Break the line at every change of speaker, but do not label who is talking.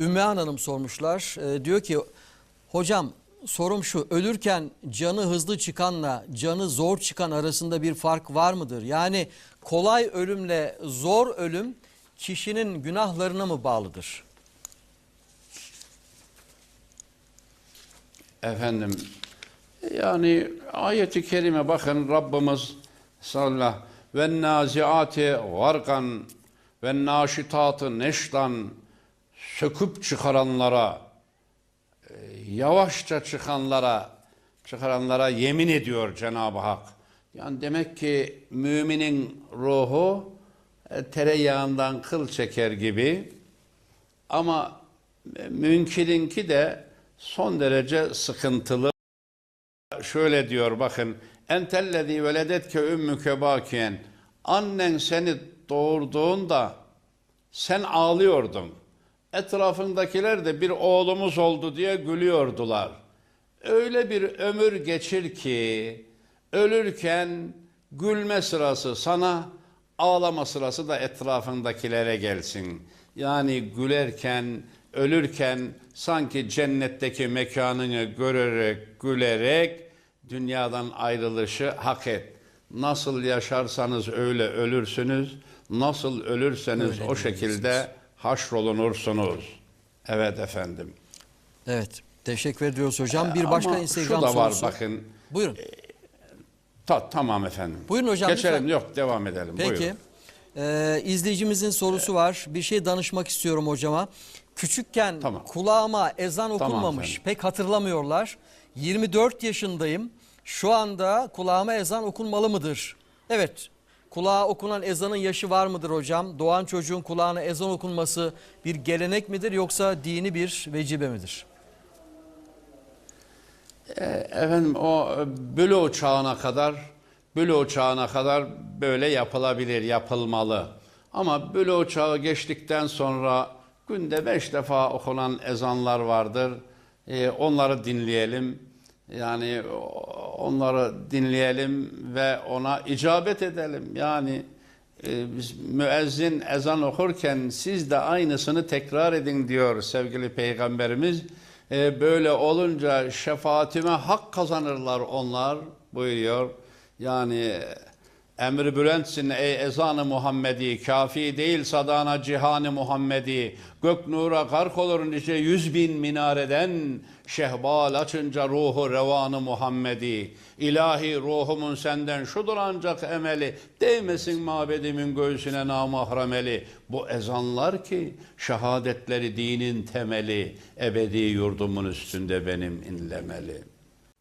Ümmühan Hanım sormuşlar. Ee, diyor ki hocam sorum şu ölürken canı hızlı çıkanla canı zor çıkan arasında bir fark var mıdır? Yani kolay ölümle zor ölüm kişinin günahlarına mı bağlıdır?
Efendim yani ayeti kerime bakın Rabbimiz sallallahu ve naziati garkan ve naşitatı neştan söküp çıkaranlara e, yavaşça çıkanlara çıkaranlara yemin ediyor Cenab-ı Hak. Yani demek ki müminin ruhu e, tereyağından kıl çeker gibi ama münkirinki de son derece sıkıntılı. Şöyle diyor bakın. Entellezî veledetke ümmüke bâkiyen. Annen seni doğurduğunda sen ağlıyordun. Etrafındakiler de bir oğlumuz oldu diye gülüyordular. Öyle bir ömür geçir ki ölürken gülme sırası sana, ağlama sırası da etrafındakilere gelsin. Yani gülerken, ölürken sanki cennetteki mekanını görerek, gülerek dünyadan ayrılışı hak et. Nasıl yaşarsanız öyle ölürsünüz, nasıl ölürseniz o şekilde haşrolunursunuz. Evet efendim.
Evet teşekkür ediyoruz hocam. Bir başka
Ama
Instagram
şu da var
sorusu.
bakın.
Buyurun.
Ta, tamam efendim.
Buyurun hocam,
Geçelim
lütfen.
yok devam edelim.
Peki.
Buyurun.
Ee, izleyicimizin sorusu var. Bir şey danışmak istiyorum hocama. Küçükken
Tamam.
kulağıma ezan
Tamam
okunmamış.
efendim.
Pek hatırlamıyorlar. 24 yaşındayım. Şu anda kulağıma ezan okunmalı mıdır? Evet. Kulağa okunan ezanın yaşı var mıdır hocam? Doğan çocuğun kulağına ezan okunması bir gelenek midir yoksa dini bir vecibe midir?
Efendim o bülü çağına kadar bülü çağına kadar böyle yapılabilir, yapılmalı. Ama bülü çağı geçtikten sonra günde beş defa okunan ezanlar vardır. Ee, onları dinleyelim. Yani onları dinleyelim ve ona icabet edelim. Yani e, biz müezzin ezan okurken siz de aynısını tekrar edin diyor sevgili peygamberimiz. E, böyle olunca şefaatime hak kazanırlar onlar buyuruyor. Yani emri bülentsin ey ezanı Muhammedi kafi değil sadana cihanı Muhammedi. Gök nura gark olur nice yüz bin minareden. Şehbal açınca ruhu revanı Muhammedi. İlahi ruhumun senden şudur ancak emeli. Değmesin mabedimin göğsüne namahremeli bu ezanlar ki şehadetleri dinin temeli. Ebedi yurdumun üstünde benim inlemeli.